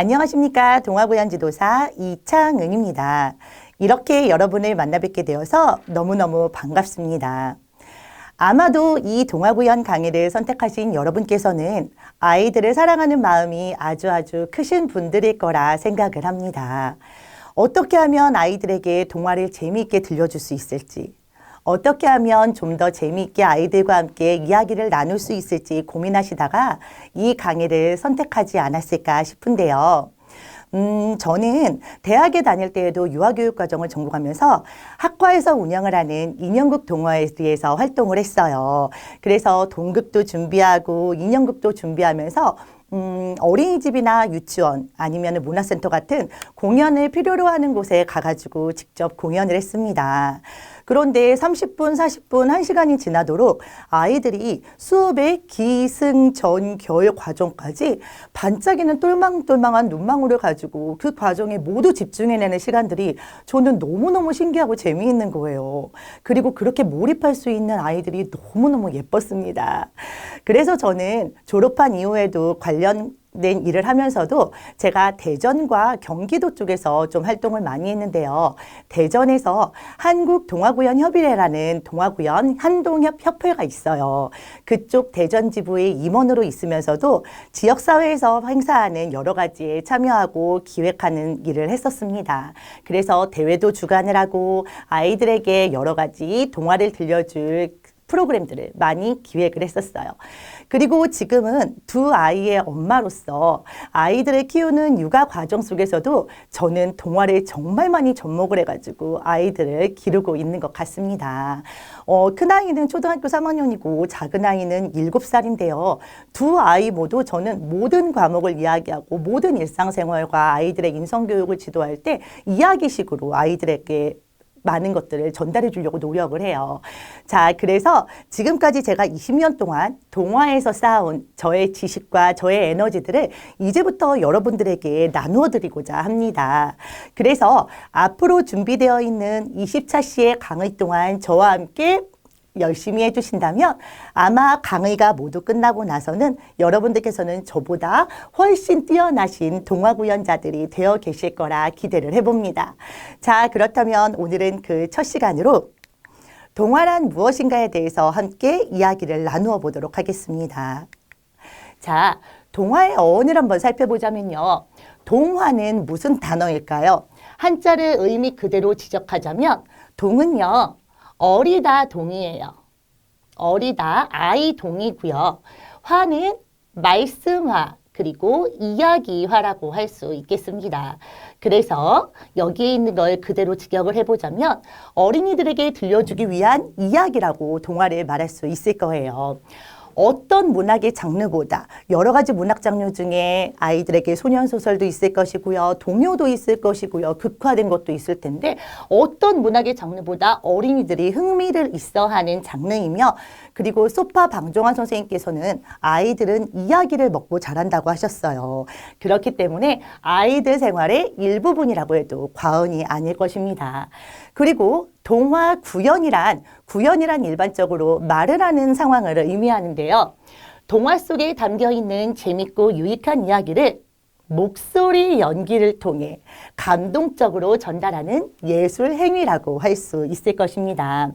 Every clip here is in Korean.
안녕하십니까. 동아구연지도사 이창은입니다. 이렇게 여러분을 만나 뵙게 되어서 너무너무 반갑습니다. 아마도 이 동아구연 강의를 선택하신 여러분께서는 아이들을 사랑하는 마음이 아주 아주 크신 분들일 거라 생각을 합니다. 어떻게 하면 아이들에게 동화를 재미있게 들려줄 수 있을지, 어떻게 하면 좀 더 재미있게 아이들과 함께 이야기를 나눌 수 있을지 고민하시다가 이 강의를 선택하지 않았을까 싶은데요. 음, 저는 대학에 다닐 때에도 유아교육 과정을 전공하면서 학과에서 운영을 하는 인형극 동화에 대해서 활동을 했어요. 그래서 동극도 준비하고 인형극도 준비하면서 음, 어린이집이나 유치원 아니면 문화센터 같은 공연을 필요로 하는 곳에 가가지고 직접 공연을 했습니다. 그런데 30분, 40분, 1시간이 지나도록 아이들이 수업의 기승전 결 과정까지 반짝이는 똘망똘망한 눈망울을 가지고 그 과정에 모두 집중해내는 시간들이 저는 너무너무 신기하고 재미있는 거예요. 그리고 그렇게 몰입할 수 있는 아이들이 너무너무 예뻤습니다. 그래서 저는 졸업한 이후에도 관련 된 일을 하면서도 제가 대전과 경기도 쪽에서 좀 활동을 많이 했는데요. 대전에서 한국동아구연 협의회라는 동아구연 한동협 협회가 있어요. 그쪽 대전 지부의 임원으로 있으면서도 지역사회에서 행사하는 여러 가지에 참여하고 기획하는 일을 했었습니다. 그래서 대회도 주관을 하고 아이들에게 여러 가지 동화를 들려줄 프로그램들을 많이 기획을 했었어요. 그리고 지금은 두 아이의 엄마로서 아이들을 키우는 육아 과정 속에서도 저는 동화를 정말 많이 접목을 해가지고 아이들을 기르고 있는 것 같습니다. 어, 큰아이는 초등학교 3학년이고 작은아이는 7살인데요. 두 아이 모두 저는 모든 과목을 이야기하고 모든 일상생활과 아이들의 인성교육을 지도할 때 이야기식으로 아이들에게 많은 것들을 전달해 주려고 노력을 해요. 자, 그래서 지금까지 제가 20년 동안 동화에서 쌓아온 저의 지식과 저의 에너지들을 이제부터 여러분들에게 나누어 드리고자 합니다. 그래서 앞으로 준비되어 있는 20차 시의 강의 동안 저와 함께 열심히 해주신다면 아마 강의가 모두 끝나고 나서는 여러분들께서는 저보다 훨씬 뛰어나신 동화구연자들이 되어 계실 거라 기대를 해봅니다. 자, 그렇다면 오늘은 그 첫 시간으로 동화란 무엇인가에 대해서 함께 이야기를 나누어 보도록 하겠습니다. 자, 동화의 어원을 한번 살펴보자면요. 동화는 무슨 단어일까요? 한자를 의미 그대로 지적하자면 동은요. 어리다 동이에요. 어리다 아이 동이고요. 화는 말씀화 그리고 이야기화라고 할 수 있겠습니다. 그래서 여기에 있는 걸 그대로 직역을 해보자면 어린이들에게 들려주기 위한 이야기라고 동화를 말할 수 있을 거예요. 어떤 문학의 장르보다 여러 가지 문학 장르 중에 아이들에게 소년 소설도 있을 것이고요. 동요도 있을 것이고요. 극화된 것도 있을 텐데 어떤 문학의 장르보다 어린이들이 흥미를 있어 하는 장르이며 그리고 소파 방종환 선생님께서는 아이들은 이야기를 먹고 자란다고 하셨어요. 그렇기 때문에 아이들 생활의 일부분이라고 해도 과언이 아닐 것입니다. 그리고 동화 구연이란 구연이란 일반적으로 말을 하는 상황을 의미하는데요. 동화 속에 담겨 있는 재밌고 유익한 이야기를 목소리 연기를 통해 감동적으로 전달하는 예술 행위라고 할 수 있을 것입니다.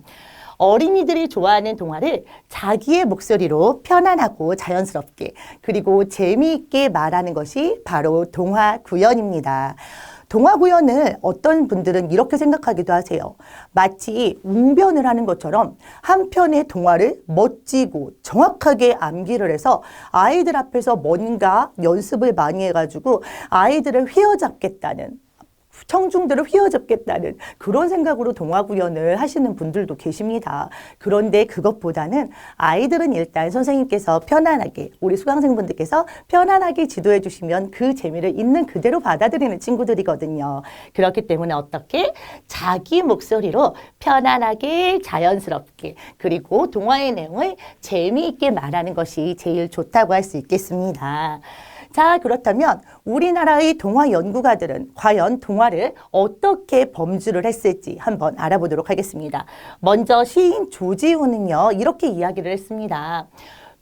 어린이들이 좋아하는 동화를 자기의 목소리로 편안하고 자연스럽게 그리고 재미있게 말하는 것이 바로 동화 구연입니다. 동화 구연을 어떤 분들은 이렇게 생각하기도 하세요. 마치 웅변을 하는 것처럼 한 편의 동화를 멋지고 정확하게 암기를 해서 아이들 앞에서 뭔가 연습을 많이 해가지고 아이들을 휘어잡겠다는 청중들을 휘어잡겠다는 그런 생각으로 동화 구연을 하시는 분들도 계십니다. 그런데 그것보다는 아이들은 일단 선생님께서 편안하게 우리 수강생분들께서 편안하게 지도해 주시면 그 재미를 있는 그대로 받아들이는 친구들이거든요. 그렇기 때문에 어떻게 자기 목소리로 편안하게 자연스럽게 그리고 동화의 내용을 재미있게 말하는 것이 제일 좋다고 할 수 있겠습니다. 자, 그렇다면 우리나라의 동화 연구가들은 과연 동화를 어떻게 범주를 했을지 한번 알아보도록 하겠습니다. 먼저 시인 조지훈은요, 이렇게 이야기를 했습니다.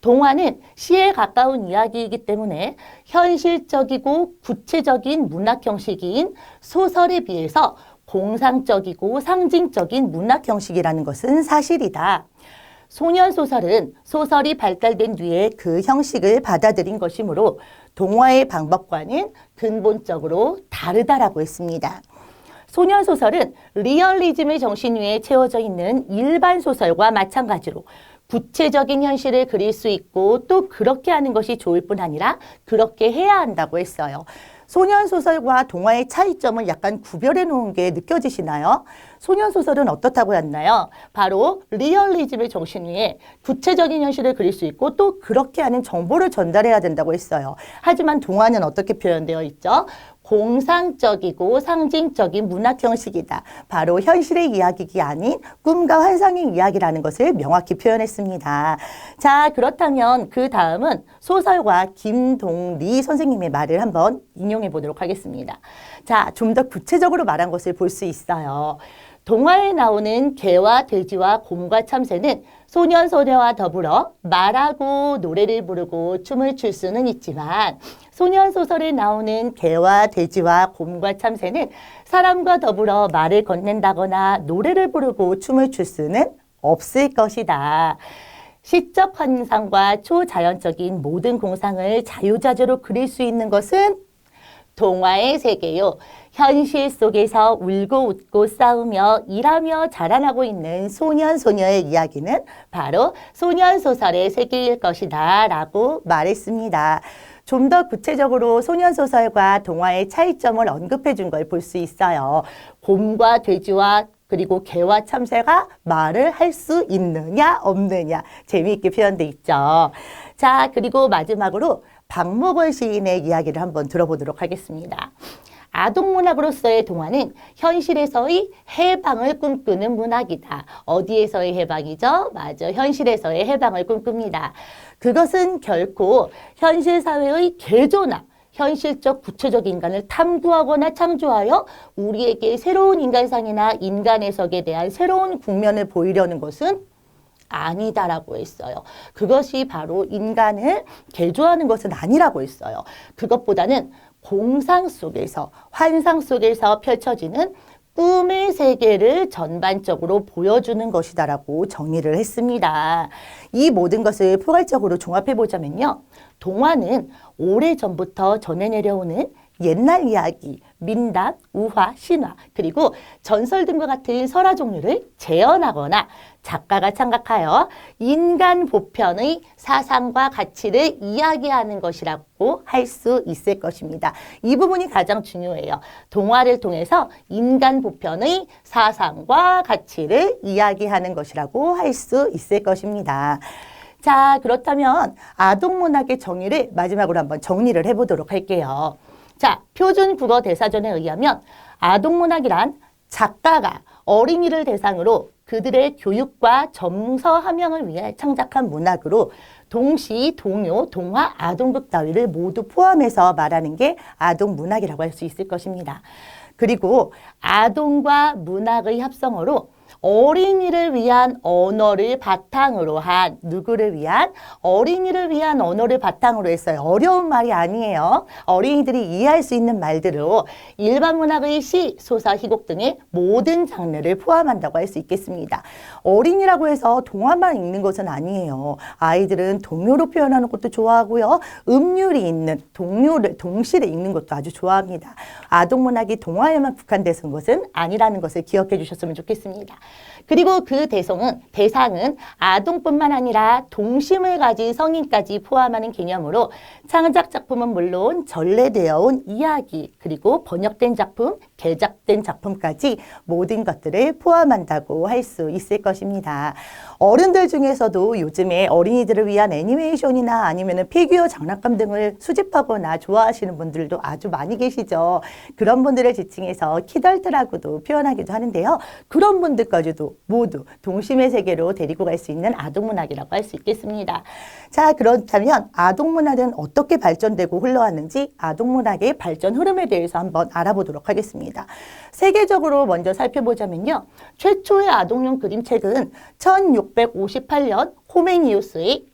동화는 시에 가까운 이야기이기 때문에 현실적이고 구체적인 문학 형식인 소설에 비해서 공상적이고 상징적인 문학 형식이라는 것은 사실이다. 소년 소설은 소설이 발달된 뒤에 그 형식을 받아들인 것이므로 동화의 방법과는 근본적으로 다르다라고 했습니다. 소년 소설은 리얼리즘의 정신 위에 채워져 있는 일반 소설과 마찬가지로 구체적인 현실을 그릴 수 있고 또 그렇게 하는 것이 좋을 뿐 아니라 그렇게 해야 한다고 했어요. 소년 소설과 동화의 차이점을 약간 구별해 놓은 게 느껴지시나요? 소년 소설은 어떻다고 했나요? 바로 리얼리즘의 정신 위에 구체적인 현실을 그릴 수 있고 또 그렇게 하는 정보를 전달해야 된다고 했어요. 하지만 동화는 어떻게 표현되어 있죠? 공상적이고 상징적인 문학 형식이다. 바로 현실의 이야기가 아닌 꿈과 환상의 이야기라는 것을 명확히 표현했습니다. 자, 그렇다면 그 다음은 소설가 김동리 선생님의 말을 한번 인용해 보도록 하겠습니다. 자, 좀 더 구체적으로 말한 것을 볼 수 있어요. 동화에 나오는 개와 돼지와 곰과 참새는 소년 소녀와 더불어 말하고 노래를 부르고 춤을 출 수는 있지만 소년 소설에 나오는 개와 돼지와 곰과 참새는 사람과 더불어 말을 건넨다거나 노래를 부르고 춤을 출 수는 없을 것이다. 시적 환상과 초자연적인 모든 공상을 자유자재로 그릴 수 있는 것은 동화의 세계요. 현실 속에서 울고 웃고 싸우며 일하며 자라나고 있는 소년 소녀의 이야기는 바로 소년 소설의 세계일 것이다 라고 말했습니다. 좀 더 구체적으로 소년 소설과 동화의 차이점을 언급해 준 걸 볼 수 있어요. 곰과 돼지와 그리고 개와 참새가 말을 할 수 있느냐 없느냐 재미있게 표현돼 있죠. 자 그리고 마지막으로 박목월 시인의 이야기를 한번 들어보도록 하겠습니다. 아동문학으로서의 동화는 현실에서의 해방을 꿈꾸는 문학이다. 어디에서의 해방이죠? 맞아. 현실에서의 해방을 꿈꿉니다. 그것은 결코 현실 사회의 개조나 현실적 구체적 인간을 탐구하거나 창조하여 우리에게 새로운 인간상이나 인간 해석에 대한 새로운 국면을 보이려는 것은 아니다라고 했어요. 그것이 바로 인간을 개조하는 것은 아니라고 했어요. 그것보다는 공상 속에서 환상 속에서 펼쳐지는 꿈의 세계를 전반적으로 보여주는 것이다라고 정의를 했습니다. 이 모든 것을 포괄적으로 종합해 보자면요. 동화는 오래전부터 전해 내려오는 옛날 이야기, 민담, 우화, 신화, 그리고 전설 등과 같은 설화 종류를 재현하거나 작가가 창각하여 인간 보편의 사상과 가치를 이야기하는 것이라고 할 수 있을 것입니다. 이 부분이 가장 중요해요. 동화를 통해서 인간 보편의 사상과 가치를 이야기하는 것이라고 할 수 있을 것입니다. 자, 그렇다면 아동 문학의 정의를 마지막으로 한번 정리를 해보도록 할게요. 자, 표준 국어 대사전에 의하면 아동문학이란 작가가 어린이를 대상으로 그들의 교육과 정서 함양을 위해 창작한 문학으로 동시, 동요, 동화, 아동극 따위를 모두 포함해서 말하는 게 아동문학이라고 할 수 있을 것입니다. 그리고 아동과 문학의 합성어로 어린이를 위한 언어를 바탕으로 한 누구를 위한 어린이를 위한 언어를 바탕으로 했어요. 어려운 말이 아니에요. 어린이들이 이해할 수 있는 말들로 일반 문학의 시, 소설, 희곡 등의 모든 장르를 포함한다고 할 수 있겠습니다. 어린이라고 해서 동화만 읽는 것은 아니에요. 아이들은 동요로 표현하는 것도 좋아하고요. 음률이 있는 동요를 동시를 읽는 것도 아주 좋아합니다. 아동 문학이 동화에만 국한돼서 것은 아니라는 것을 기억해 주셨으면 좋겠습니다. 그리고 그 대성은, 대상은 아동뿐만 아니라 동심을 가진 성인까지 포함하는 개념으로 창작 작품은 물론 전래되어 온 이야기, 그리고 번역된 작품, 개작된 작품까지 모든 것들을 포함한다고 할 수 있을 것입니다. 어른들 중에서도 요즘에 어린이들을 위한 애니메이션이나 아니면 피규어 장난감 등을 수집하거나 좋아하시는 분들도 아주 많이 계시죠. 그런 분들을 지칭해서 키덜트라고도 표현하기도 하는데요. 그런 분들까지도 모두 동심의 세계로 데리고 갈 수 있는 아동문학이라고 할 수 있겠습니다. 자, 그렇다면 아동문학은 어떻게 발전되고 흘러왔는지 아동문학의 발전 흐름에 대해서 한번 알아보도록 하겠습니다. 세계적으로 먼저 살펴보자면요. 최초의 아동용 그림책은 1658년 호메니우스의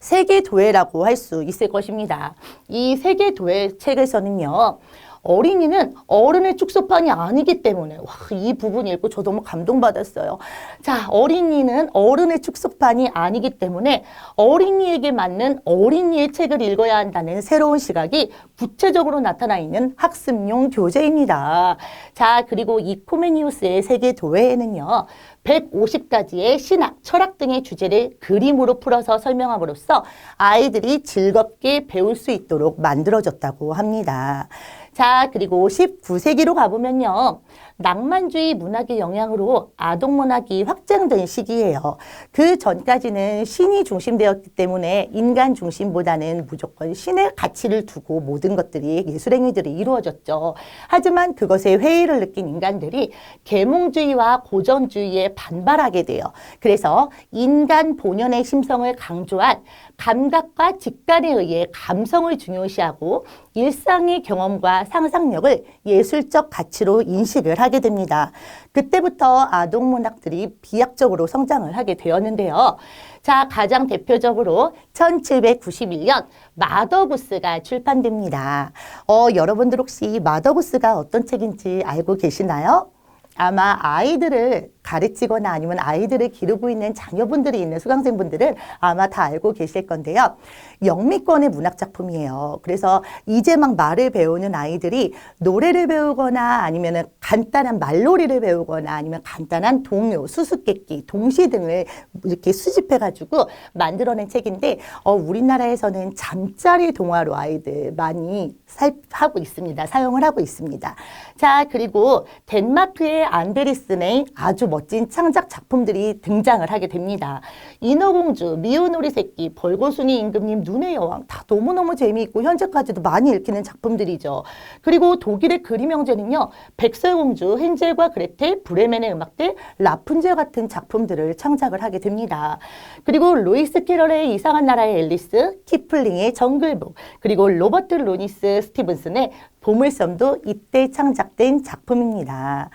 세계도회라고 할 수 있을 것입니다. 이 세계도회 책에서는요. 어린이는 어른의 축소판이 아니기 때문에 와, 이 부분 읽고 저 너무 감동받았어요. 자, 어린이는 어른의 축소판이 아니기 때문에 어린이에게 맞는 어린이의 책을 읽어야 한다는 새로운 시각이 구체적으로 나타나 있는 학습용 교재입니다. 자, 그리고 이 코메니우스의 세계 도회에는요. 150가지의 신학, 철학 등의 주제를 그림으로 풀어서 설명함으로써 아이들이 즐겁게 배울 수 있도록 만들어졌다고 합니다. 자, 그리고 19세기로 가보면요. 낭만주의 문학의 영향으로 아동 문학이 확장된 시기예요. 그 전까지는 신이 중심되었기 때문에 인간 중심보다는 무조건 신의 가치를 두고 모든 것들이 예술 행위들이 이루어졌죠. 하지만 그것에 회의를 느낀 인간들이 계몽주의와 고전주의에 반발하게 돼요. 그래서 인간 본연의 심성을 강조한 감각과 직관에 의해 감성을 중요시하고 일상의 경험과 상상력을 예술적 가치로 인식을 하게 됩니다. 그때부터 아동 문학들이 비약적으로 성장을 하게 되었는데요. 자, 가장 대표적으로 1791년 마더구스가 출판됩니다. 어, 여러분들 혹시 마더구스가 어떤 책인지 알고 계시나요? 아마 아이들을 가르치거나 아니면 아이들을 기르고 있는 자녀분들이 있는 수강생분들은 아마 다 알고 계실 건데요. 영미권의 문학 작품이에요. 그래서 이제 막 말을 배우는 아이들이 노래를 배우거나 아니면 간단한 말놀이를 배우거나 아니면 간단한 동요, 수수께끼, 동시 등을 이렇게 수집해가지고 만들어낸 책인데 어, 우리나라에서는 잠자리 동화로 아이들 많이 살, 하고 있습니다. 사용을 하고 있습니다. 자, 그리고 덴마크의 안데리슨의 아주 멋진 창작 작품들이 등장을 하게 됩니다. 인어공주, 미운오리 새끼, 벌거숭이 임금님, 눈의 여왕 다 너무너무 재미있고 현재까지도 많이 읽히는 작품들이죠. 그리고 독일의 그림 형제는요. 백설공주, 헨젤과 그레텔, 브레멘의 음악들, 라푼젤 같은 작품들을 창작을 하게 됩니다. 그리고 로이스 캐럴의 이상한 나라의 앨리스, 키플링의 정글북, 그리고 로버트 로니스 스티븐슨의 보물섬도 이때 창작된 작품입니다.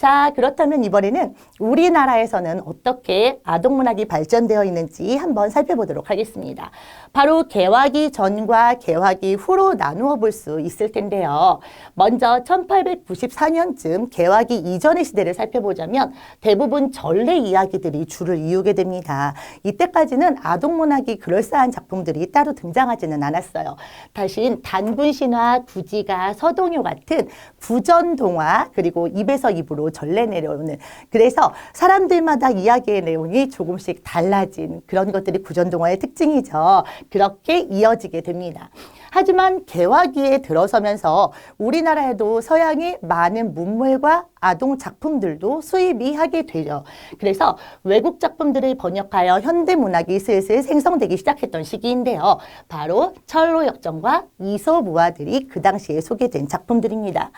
자, 그렇다면 이번에는 우리나라에서는 어떻게 아동문학이 발전되어 있는지 한번 살펴보도록 하겠습니다. 바로 개화기 전과 개화기 후로 나누어 볼 수 있을 텐데요. 먼저 1894년쯤 개화기 이전의 시대를 살펴보자면 대부분 전래 이야기들이 주를 이루게 됩니다. 이때까지는 아동문학이 그럴싸한 작품들이 따로 등장하지는 않았어요. 다신 단군 신화, 구지가, 서동요 같은 구전 동화 그리고 입에서 입으로 전래 내려오는 그래서 사람들마다 이야기의 내용이 조금씩 달라진 그런 것들이 구전동화의 특징이죠. 그렇게 이어지게 됩니다. 하지만 개화기에 들어서면서 우리나라에도 서양의 많은 문물과 아동 작품들도 수입이 하게 되죠. 그래서 외국 작품들을 번역하여 현대 문학이 슬슬 생성되기 시작했던 시기인데요. 바로 철로 역정과 이소부화들이 그 당시에 소개된 작품들입니다.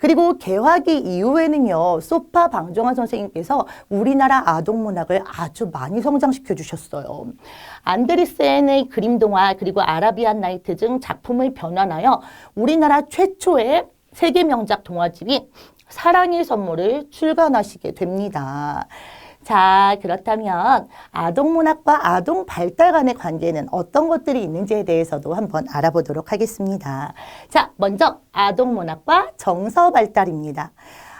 그리고 개화기 이후에는요, 소파 방정환 선생님께서 우리나라 아동 문학을 아주 많이 성장시켜 주셨어요. 안드리센의 그림 동화 그리고 아라비안 나이트 등 작품을 변환하여 우리나라 최초의 세계 명작 동화집이 사랑의 선물을 출간하시게 됩니다. 자, 그렇다면 아동문학과 아동 발달 간의 관계는 어떤 것들이 있는지에 대해서도 한번 알아보도록 하겠습니다. 자, 먼저 아동문학과 정서 발달입니다.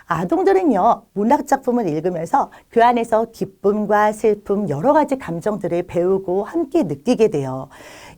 아동들은요, 문학작품을 읽으면서 그 안에서 기쁨과 슬픔, 여러 가지 감정들을 배우고 함께 느끼게 돼요.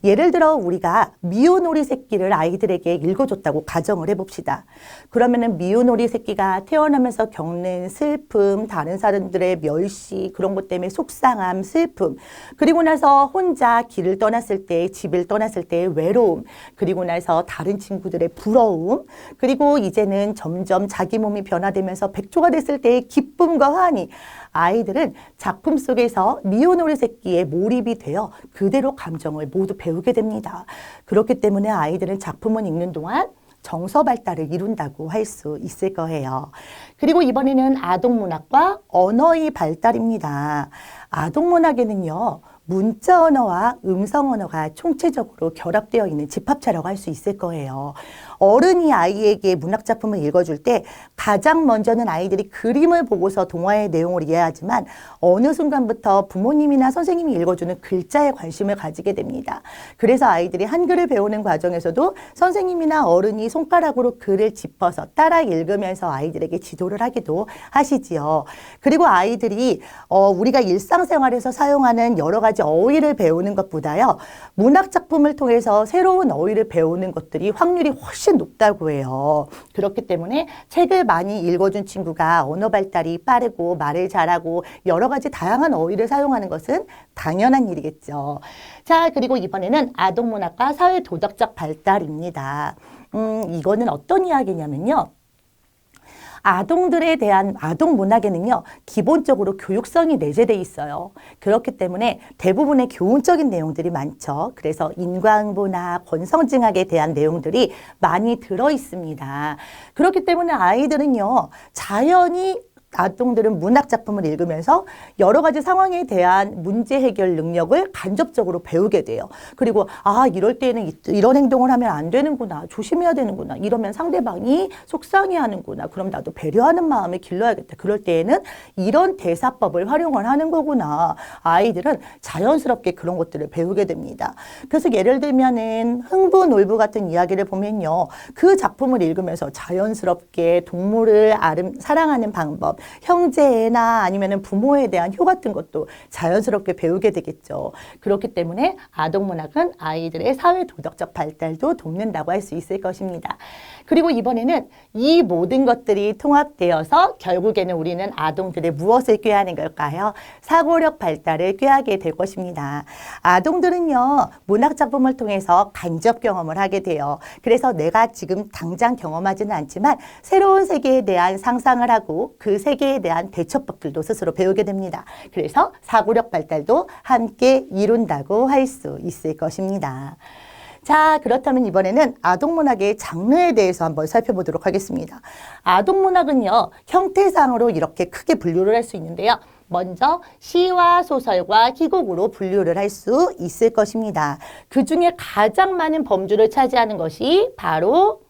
예를 들어 우리가 미운오리 새끼를 아이들에게 읽어줬다고 가정을 해봅시다. 그러면은 미운오리 새끼가 태어나면서 겪는 슬픔, 다른 사람들의 멸시, 그런 것 때문에 속상함, 슬픔, 그리고 나서 혼자 길을 떠났을 때, 집을 떠났을 때 외로움, 그리고 나서 다른 친구들의 부러움, 그리고 이제는 점점 자기 몸이 변화되면서 백조가 됐을 때의 기쁨과 환희, 아이들은 작품 속에서 미오노리 새끼에 몰입이 되어 그대로 감정을 모두 배우게 됩니다. 그렇기 때문에 아이들은 작품을 읽는 동안 정서 발달을 이룬다고 할 수 있을 거예요. 그리고 이번에는 아동문학과 언어의 발달입니다. 아동문학에는요, 문자 언어와 음성 언어가 총체적으로 결합되어 있는 집합체라고 할 수 있을 거예요. 어른이 아이에게 문학 작품을 읽어줄 때 가장 먼저는 아이들이 그림을 보고서 동화의 내용을 이해하지만 어느 순간부터 부모님이나 선생님이 읽어주는 글자에 관심을 가지게 됩니다. 그래서 아이들이 한글을 배우는 과정에서도 선생님이나 어른이 손가락으로 글을 짚어서 따라 읽으면서 아이들에게 지도를 하기도 하시지요. 그리고 아이들이 어, 우리가 일상생활에서 사용하는 여러 가지 어휘를 배우는 것보다요. 문학 작품을 통해서 새로운 어휘를 배우는 것들이 확률이 훨씬 높다고 해요. 그렇기 때문에 책을 많이 읽어준 친구가 언어 발달이 빠르고 말을 잘하고 여러 가지 다양한 어휘를 사용하는 것은 당연한 일이겠죠. 자, 그리고 이번에는 아동문학과 사회도덕적 발달입니다. 음, 이거는 어떤 이야기냐면요. 아동들에 대한 아동 문학에는요, 기본적으로 교육성이 내재돼 있어요. 그렇기 때문에 대부분의 교훈적인 내용들이 많죠. 그래서 인과응보나 권성징악에 대한 내용들이 많이 들어 있습니다. 그렇기 때문에 아이들은요, 자연히 아동들은 문학 작품을 읽으면서 여러 가지 상황에 대한 문제 해결 능력을 간접적으로 배우게 돼요. 그리고 아 이럴 때는 이- 이런 행동을 하면 안 되는구나, 조심해야 되는구나. 이러면 상대방이 속상해하는구나. 그럼 나도 배려하는 마음을 길러야겠다. 그럴 때에는 이런 대사법을 활용을 하는 거구나. 아이들은 자연스럽게 그런 것들을 배우게 됩니다. 그래서 예를 들면은 흥부놀부 같은 이야기를 보면요, 그 작품을 읽으면서 자연스럽게 동물을 아름 사랑하는 방법. 형제나 아니면 부모에 대한 효 같은 것도 자연스럽게 배우게 되겠죠. 그렇기 때문에 아동 문학은 아이들의 사회 도덕적 발달도 돕는다고 할 수 있을 것입니다. 그리고 이번에는 이 모든 것들이 통합되어서 결국에는 우리는 아동들의 무엇을 꾀하는 걸까요? 사고력 발달을 꾀하게 될 것입니다. 아동들은요, 문학 작품을 통해서 간접 경험을 하게 돼요. 그래서 내가 지금 당장 경험하지는 않지만 새로운 세계에 대한 상상을 하고 그 세계 에 대한 대처법들도 스스로 배우게 됩니다. 그래서 사고력 발달도 함께 이룬다고 할 수 있을 것입니다. 자, 그렇다면 이번에는 아동문학의 장르에 대해서 한번 살펴보도록 하겠습니다. 아동문학은요, 형태상으로 이렇게 크게 분류를 할 수 있는데요. 먼저 시와 소설과 희곡으로 분류를 할 수 있을 것입니다. 그 중에 가장 많은 범주를 차지하는 것이 바로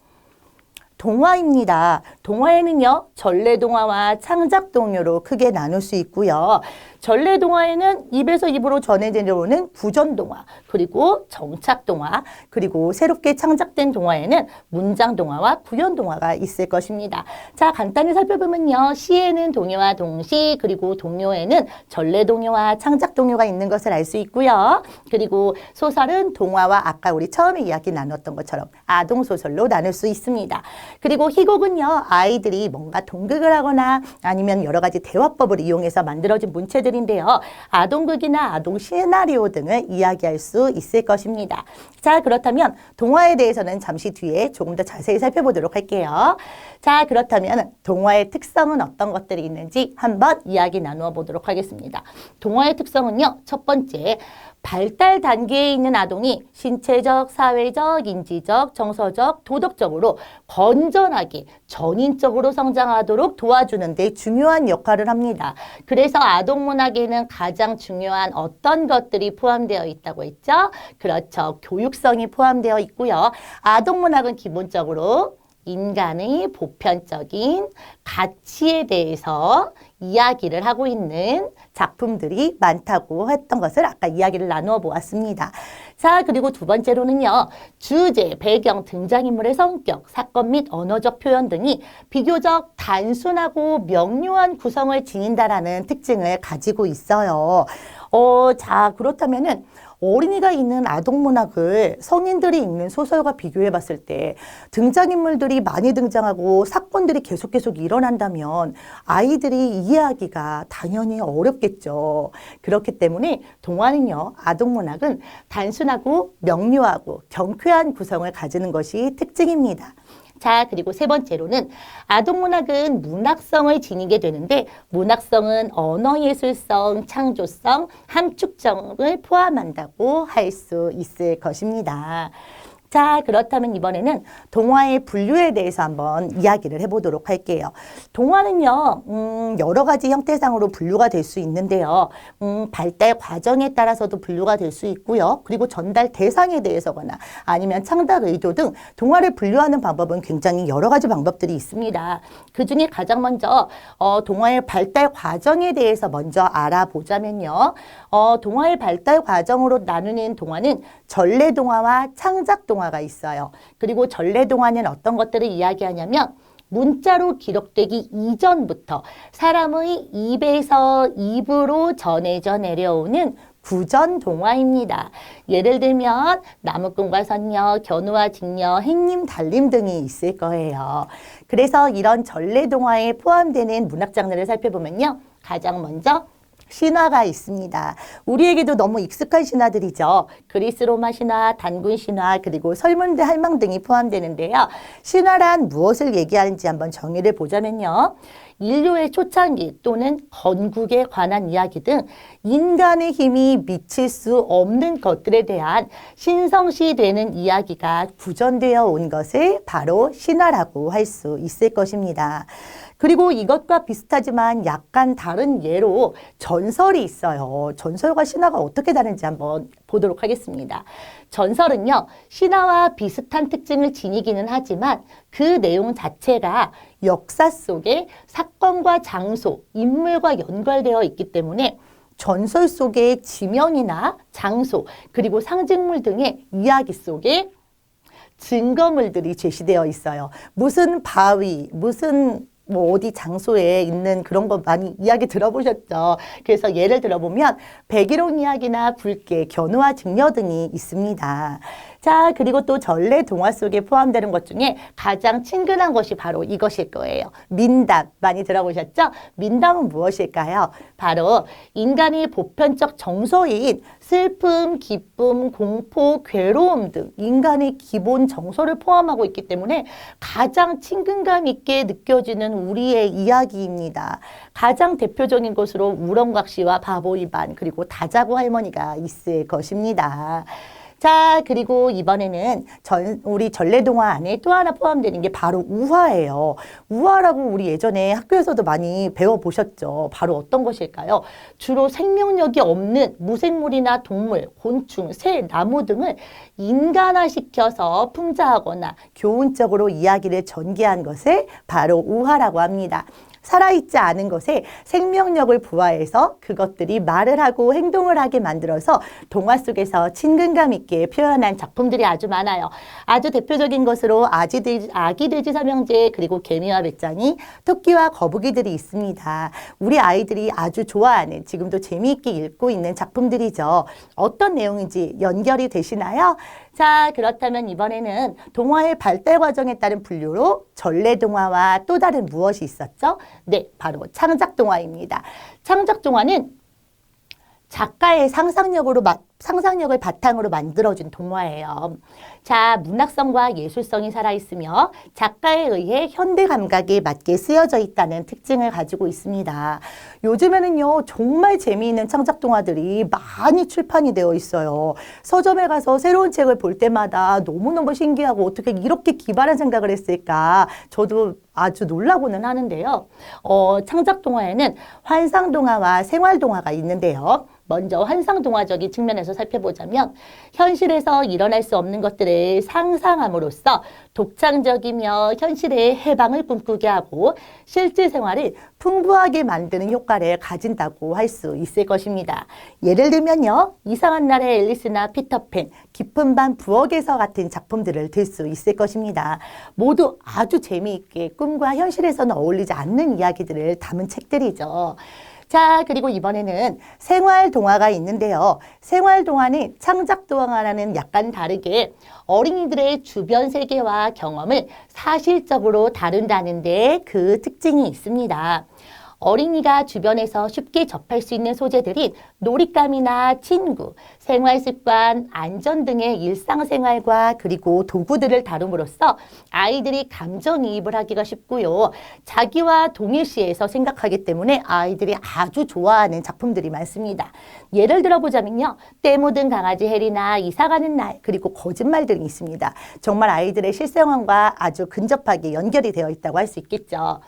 동화입니다. 동화에는요, 전래동화와 창작동요로 크게 나눌 수 있고요. 전래동화에는 입에서 입으로 전해지려오는 구전동화, 그리고 정착동화, 그리고 새롭게 창작된 동화에는 문장동화와 구연동화가 있을 것입니다. 자, 간단히 살펴보면요. 시에는 동요와 동시, 그리고 동요에는 전래동요와 창작동요가 있는 것을 알 수 있고요. 그리고 소설은 동화와 아까 우리 처음에 이야기 나눴던 것처럼 아동소설로 나눌 수 있습니다. 그리고 희곡은요, 아이들이 뭔가 동극을 하거나 아니면 여러 가지 대화법을 이용해서 만들어진 문체들인데요. 아동극이나 아동 시나리오 등을 이야기할 수 있을 것입니다. 자, 그렇다면 동화에 대해서는 잠시 뒤에 조금 더 자세히 살펴보도록 할게요. 자, 그렇다면 동화의 특성은 어떤 것들이 있는지 한번 이야기 나누어 보도록 하겠습니다. 동화의 특성은요, 첫 번째, 발달 단계에 있는 아동이 신체적, 사회적, 인지적, 정서적, 도덕적으로 건전하게 전인적으로 성장하도록 도와주는 데 중요한 역할을 합니다. 그래서 아동 문학에는 가장 중요한 어떤 것들이 포함되어 있다고 했죠? 그렇죠. 교육성이 포함되어 있고요. 아동 문학은 기본적으로 인간의 보편적인 가치에 대해서 이야기를 하고 있는 작품들이 많다고 했던 것을 아까 이야기를 나누어 보았습니다. 자, 그리고 두 번째로는요, 주제, 배경, 등장인물의 성격, 사건 및 언어적 표현 등이 비교적 단순하고 명료한 구성을 지닌다라는 특징을 가지고 있어요. 어, 자, 그렇다면은 어린이가 읽는 아동 문학을 성인들이 읽는 소설과 비교해 봤을 때 등장인물들이 많이 등장하고 사건들이 계속 계속 일어난다면 아이들이 이해하기가 당연히 어렵겠죠. 그렇기 때문에 동화는요, 아동 문학은 단순하고 명료하고 경쾌한 구성을 가지는 것이 특징입니다. 자, 그리고 세 번째로는 아동문학은 문학성을 지니게 되는데 문학성은 언어예술성, 창조성, 함축성을 포함한다고 할 수 있을 것입니다. 자, 그렇다면 이번에는 동화의 분류에 대해서 한번 이야기를 해보도록 할게요. 동화는요, 음, 여러 가지 형태상으로 분류가 될 수 있는데요. 음, 발달 과정에 따라서도 분류가 될 수 있고요. 그리고 전달 대상에 대해서거나 아니면 창작 의도 등 동화를 분류하는 방법은 굉장히 여러 가지 방법들이 있습니다. 그 중에 가장 먼저 어, 동화의 발달 과정에 대해서 먼저 알아보자면요. 어, 동화의 발달 과정으로 나누는 동화는 전래 동화와 창작 동화 가 있어요. 그리고 전래 동화는 어떤 것들을 이야기하냐면 문자로 기록되기 이전부터 사람의 입에서 입으로 전해져 내려오는 구전 동화입니다. 예를 들면 나무꾼과 선녀, 견우와 직녀, 행님, 달림 등이 있을 거예요. 그래서 이런 전래 동화에 포함되는 문학 장르를 살펴보면요. 가장 먼저 신화가 있습니다. 우리에게도 너무 익숙한 신화들이죠. 그리스 로마 신화, 단군 신화, 그리고 설문대 할망 등이 포함되는데요. 신화란 무엇을 얘기하는지 한번 정의를 보자면요. 인류의 초창기 또는 건국에 관한 이야기 등 인간의 힘이 미칠 수 없는 것들에 대한 신성시 되는 이야기가 구전되어 온 것을 바로 신화라고 할 수 있을 것입니다. 그리고 이것과 비슷하지만 약간 다른 예로 전설이 있어요. 전설과 신화가 어떻게 다른지 한번 보도록 하겠습니다. 전설은요, 신화와 비슷한 특징을 지니기는 하지만 그 내용 자체가 역사 속에 사건과 장소, 인물과 연결되어 있기 때문에 전설 속의 지명이나 장소, 그리고 상징물 등의 이야기 속에 증거물들이 제시되어 있어요. 무슨 바위, 무슨 뭐 어디 장소에 있는 그런 거 많이 이야기 들어보셨죠? 그래서 예를 들어보면 백일홍 이야기나 불개, 견우와 직녀 등이 있습니다. 자, 그리고 또 전래 동화 속에 포함되는 것 중에 가장 친근한 것이 바로 이것일 거예요. 민담. 많이 들어보셨죠? 민담은 무엇일까요? 바로 인간의 보편적 정서인 슬픔, 기쁨, 공포, 괴로움 등 인간의 기본 정서를 포함하고 있기 때문에 가장 친근감 있게 느껴지는 우리의 이야기입니다. 가장 대표적인 것으로 우렁각 시와 바보이반 그리고 다자구 할머니가 있을 것입니다. 자, 그리고 이번에는 전, 우리 전래동화 안에 또 하나 포함되는 게 바로 우화예요. 우화라고 우리 예전에 학교에서도 많이 배워보셨죠. 바로 어떤 것일까요? 주로 생명력이 없는 무생물이나 동물, 곤충, 새, 나무 등을 인간화시켜서 풍자하거나 교훈적으로 이야기를 전개한 것을 바로 우화라고 합니다. 살아있지 않은 것에 생명력을 부화해서 그것들이 말을 하고 행동을 하게 만들어서 동화 속에서 친근감 있게 표현한 작품들이 아주 많아요. 아주 대표적인 것으로 아기돼지, 아기돼지 삼형제 그리고 개미와 배짱이 토끼와 거북이들이 있습니다. 우리 아이들이 아주 좋아하는 지금도 재미있게 읽고 있는 작품들이죠. 어떤 내용인지 연결이 되시나요? 자, 그렇다면 이번에는 동화의 발달 과정에 따른 분류로 전래 동화와 또 다른 무엇이 있었죠? 네, 바로 창작 동화입니다. 창작 동화는 작가의 상상력으로 상상력을 바탕으로 만들어진 동화예요. 자, 문학성과 예술성이 살아있으며 작가에 의해 현대 감각에 맞게 쓰여져 있다는 특징을 가지고 있습니다. 요즘에는요, 정말 재미있는 창작 동화들이 많이 출판이 되어 있어요. 서점에 가서 새로운 책을 볼 때마다 너무너무 신기하고 어떻게 이렇게 기발한 생각을 했을까. 저도 아주 놀라고는 하는데요. 어, 창작 동화에는 환상 동화와 생활 동화가 있는데요. 먼저 환상 동화적인 측면에서 살펴보자면 현실에서 일어날 수 없는 것들을 상상함으로써 독창적이며 현실의 해방을 꿈꾸게 하고 실제 생활을 풍부하게 만드는 효과를 가진다고 할 수 있을 것입니다. 예를 들면요. 이상한 날의 앨리스나 피터팬, 깊은 밤 부엌에서 같은 작품들을 들 수 있을 것입니다. 모두 아주 재미있게 꿈과 현실에서는 어울리지 않는 이야기들을 담은 책들이죠. 자, 그리고 이번에는 생활 동화가 있는데요. 생활 동화는 창작 동화와는 약간 다르게 어린이들의 주변 세계와 경험을 사실적으로 다룬다는데 그 특징이 있습니다. 어린이가 주변에서 쉽게 접할 수 있는 소재들인 놀잇감이나 친구, 생활 습관, 안전 등의 일상생활과 그리고 도구들을 다룸으로써 아이들이 감정이입을 하기가 쉽고요. 자기와 동일시해서 생각하기 때문에 아이들이 아주 좋아하는 작품들이 많습니다. 예를 들어보자면요. 때 묻은 강아지 해리나 이사가는 날 그리고 거짓말 등이 있습니다. 정말 아이들의 실생활과 아주 근접하게 연결이 되어 있다고 할 수 있겠죠.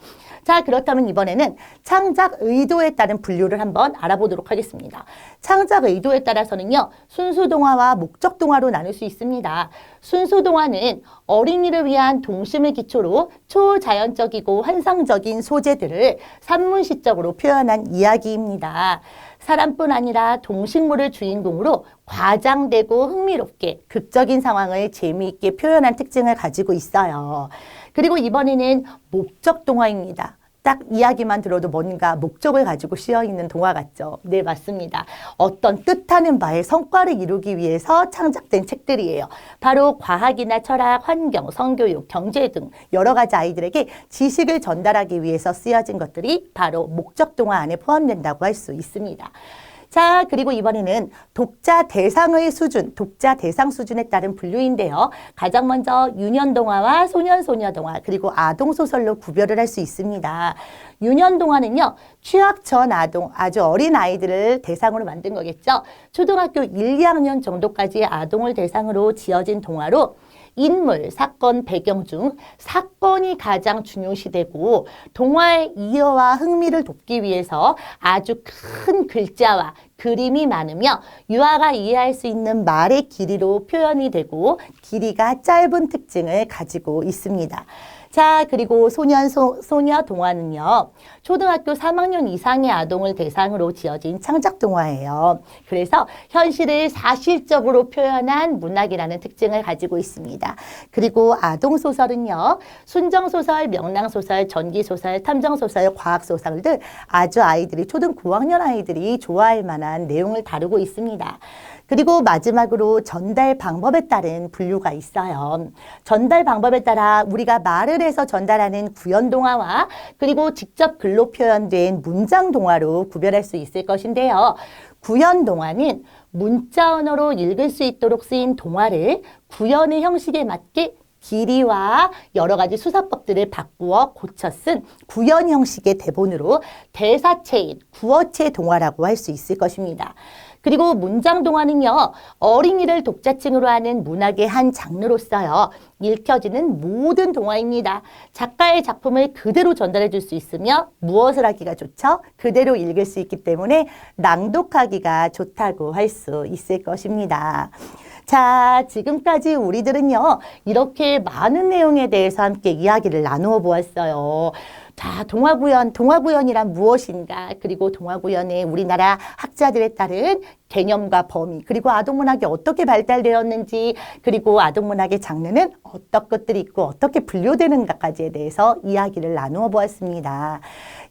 자, 그렇다면 이번에는 창작 의도에 따른 분류를 한번 알아보도록 하겠습니다. 창작 의도에 따라서는요, 순수 동화와 목적 동화로 나눌 수 있습니다. 순수 동화는 어린이를 위한 동심을 기초로 초자연적이고 환상적인 소재들을 산문시적으로 표현한 이야기입니다. 사람뿐 아니라 동식물을 주인공으로 과장되고 흥미롭게 극적인 상황을 재미있게 표현한 특징을 가지고 있어요. 그리고 이번에는 목적 동화입니다. 딱 이야기만 들어도 뭔가 목적을 가지고 씌어 있는 동화 같죠. 네, 맞습니다. 어떤 뜻하는 바의 성과를 이루기 위해서 창작된 책들이에요. 바로 과학이나 철학, 환경, 성교육, 경제 등 여러 가지 아이들에게 지식을 전달하기 위해서 쓰여진 것들이 바로 목적 동화 안에 포함된다고 할 수 있습니다. 자, 그리고 이번에는 독자 대상의 수준, 독자 대상 수준에 따른 분류인데요. 가장 먼저 유년 동화와 소년 소녀 동화, 그리고 아동 소설로 구별을 할 수 있습니다. 유년 동화는요, 취학 전 아동, 아주 어린 아이들을 대상으로 만든 거겠죠. 초등학교 1, 2학년 정도까지의 아동을 대상으로 지어진 동화로 인물, 사건, 배경 중 사건이 가장 중요시되고 동화의 이해와 흥미를 돕기 위해서 아주 큰 글자와 그림이 많으며 유아가 이해할 수 있는 말의 길이로 표현이 되고 길이가 짧은 특징을 가지고 있습니다. 자, 그리고 소년, 소, 소녀 동화는요, 초등학교 3학년 이상의 아동을 대상으로 지어진 창작 동화예요. 그래서 현실을 사실적으로 표현한 문학이라는 특징을 가지고 있습니다. 그리고 아동 소설은요, 순정 소설, 명랑 소설, 전기 소설, 탐정 소설, 과학 소설 등 아주 아이들이 초등 고학년 아이들이 좋아할 만한 내용을 다루고 있습니다. 그리고 마지막으로 전달 방법에 따른 분류가 있어요. 전달 방법에 따라 우리가 말을 해서 전달하는 구연 동화와 그리고 직접 글로 표현된 문장 동화로 구별할 수 있을 것인데요. 구연 동화는 문자 언어로 읽을 수 있도록 쓰인 동화를 구연의 형식에 맞게 길이와 여러 가지 수사법들을 바꾸어 고쳐 쓴 구연 형식의 대본으로 대사체인 구어체 동화라고 할 수 있을 것입니다. 그리고 문장 동화는요, 어린이를 독자층으로 하는 문학의 한 장르로서요, 읽혀지는 모든 동화입니다. 작가의 작품을 그대로 전달해 줄 수 있으며 무엇을 하기가 좋죠? 그대로 읽을 수 있기 때문에 낭독하기가 좋다고 할 수 있을 것입니다. 자, 지금까지 우리들은요, 이렇게 많은 내용에 대해서 함께 이야기를 나누어 보았어요. 자, 동화구연, 동화구연이란 무엇인가? 그리고 동화구연의 우리나라 학자들에 따른 개념과 범위, 그리고 아동문학이 어떻게 발달되었는지, 그리고 아동문학의 장르는 어떤 것들이 있고 어떻게 분류되는가까지에 대해서 이야기를 나누어 보았습니다.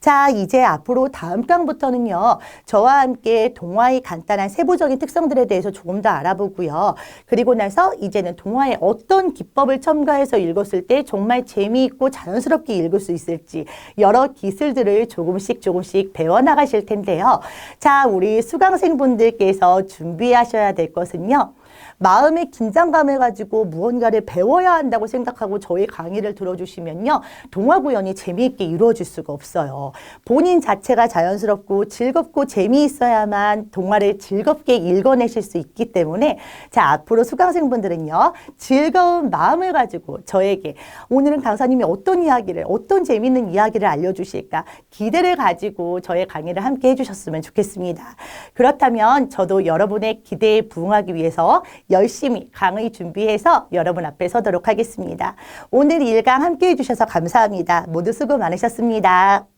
자, 이제 앞으로 다음 강부터는요, 저와 함께 동화의 간단한 세부적인 특성들에 대해서 조금 더 알아보고요. 그리고 나서 이제는 동화의 어떤 기법을 첨가해서 읽었을 때 정말 재미있고 자연스럽게 읽을 수 있을지 여러 기술들을 조금씩 조금씩 배워나가실 텐데요. 자, 우리 수강생분들께 서 준비하셔야 될 것은요. 마음의 긴장감을 가지고 무언가를 배워야 한다고 생각하고 저희 강의를 들어주시면요. 동화 구연이 재미있게 이루어질 수가 없어요. 본인 자체가 자연스럽고 즐겁고 재미있어야만 동화를 즐겁게 읽어내실 수 있기 때문에 자, 앞으로 수강생분들은요. 즐거운 마음을 가지고 저에게 오늘은 강사님이 어떤 이야기를, 어떤 재미있는 이야기를 알려주실까 기대를 가지고 저의 강의를 함께 해주셨으면 좋겠습니다. 그렇다면 저도 여러분의 기대에 부응하기 위해서 열심히 강의 준비해서 여러분 앞에 서도록 하겠습니다. 오늘 일강 함께 해주셔서 감사합니다. 모두 수고 많으셨습니다.